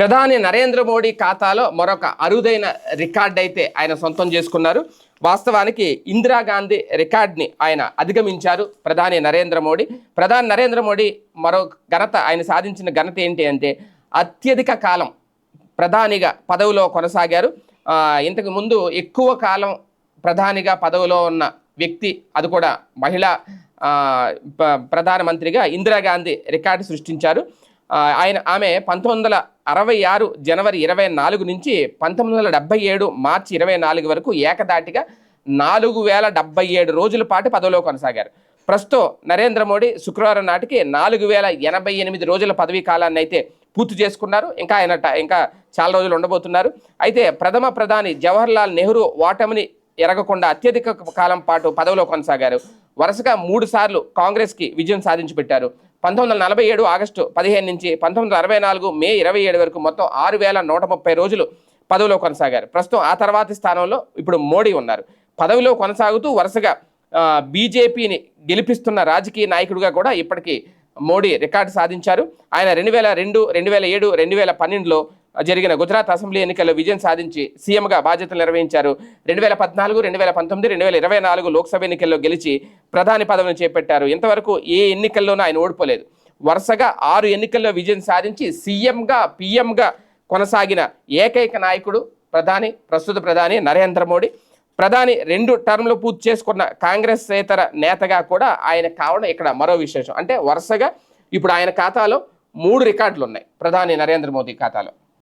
ప్రధాని నరేంద్ర మోడీ ఖాతాలో మరొక అరుదైన రికార్డ్ అయితే ఆయన సొంతం చేసుకున్నారు. వాస్తవానికి ఇందిరాగాంధీ రికార్డ్ని ఆయన అధిగమించారు ప్రధాని నరేంద్ర మోడీ. ప్రధాని నరేంద్ర మోడీ మరో ఘనత ఆయన సాధించిన ఘనత ఏంటి అంటే అత్యధిక కాలం ప్రధానిగా పదవిలో కొనసాగారు. ఇంతకు ముందు ఎక్కువ కాలం ప్రధానిగా పదవిలో ఉన్న వ్యక్తి అది కూడా మహిళా ప్రధానమంత్రిగా ఇందిరాగాంధీ రికార్డు సృష్టించారు. ఆయన ఆమె పంతొమ్మిది వందల అరవై ఆరు జనవరి ఇరవై నాలుగు నుంచి పంతొమ్మిది వందల డెబ్బై ఏడు మార్చి ఇరవై నాలుగు వరకు ఏకదాటిగా నాలుగు వేల డెబ్బై ఏడు రోజుల పాటు పదవిలో కొనసాగారు. ప్రస్తుతం నరేంద్ర మోడీ శుక్రవారం నాటికి నాలుగు వేల ఎనభై ఎనిమిది రోజుల పదవీ కాలాన్ని అయితే పూర్తి చేసుకున్నారు. ఇంకా ఆయన ఇంకా చాలా రోజులు ఉండబోతున్నారు. అయితే ప్రథమ ప్రధాని జవహర్లాల్ నెహ్రూ ఓటమిని ఎరగకుండా అత్యధిక కాలం పాటు పదవిలో కొనసాగారు. వరుసగా మూడు సార్లు కాంగ్రెస్కి విజయం సాధించి పెట్టారు పంతొమ్మిది వందల నలభై ఏడు ఆగస్టు పదిహేను నుంచి పంతొమ్మిది వందల అరవై నాలుగు మే ఇరవై ఏడు వరకు మొత్తం ఆరు వేల నూట ముప్పై రోజులు పదవిలో కొనసాగారు. ప్రస్తుతం ఆ తర్వాతి స్థానంలో ఇప్పుడు మోడీ ఉన్నారు. పదవిలో కొనసాగుతూ వరుసగా బీజేపీని గెలిపిస్తున్న రాజకీయ నాయకుడిగా కూడా ఇప్పటికీ మోడీ రికార్డు సాధించారు. ఆయన రెండు వేల రెండు రెండు వేల ఏడు రెండు వేల పన్నెండులో జరిగిన గుజరాత్ అసెంబ్లీ ఎన్నికల్లో విజయం సాధించి సీఎంగా బాధ్యతలు నిర్వహించారు. రెండు వేల పద్నాలుగు రెండు వేల పంతొమ్మిది రెండు వేల ఇరవై నాలుగు లోక్సభ ఎన్నికల్లో గెలిచి ప్రధాని పదవిని చేపట్టారు. ఇంతవరకు ఏ ఎన్నికల్లోనూ ఆయన ఓడిపోలేదు. వరుసగా ఆరు ఎన్నికల్లో విజయం సాధించి సీఎంగా పీఎంగా కొనసాగిన ఏకైక నాయకుడు ప్రధాని ప్రస్తుత ప్రధాని నరేంద్ర మోడీ. ప్రధాని రెండు టర్మ్లు పూర్తి చేసుకున్న కాంగ్రెస్ ఇతర నేతగా కూడా ఆయన కావడం ఇక్కడ మరో విశేషం. అంటే వరుసగా ఇప్పుడు ఆయన ఖాతాలో మూడు రికార్డులు ఉన్నాయి. ప్రధాని నరేంద్ర మోదీ ఖాతాలో.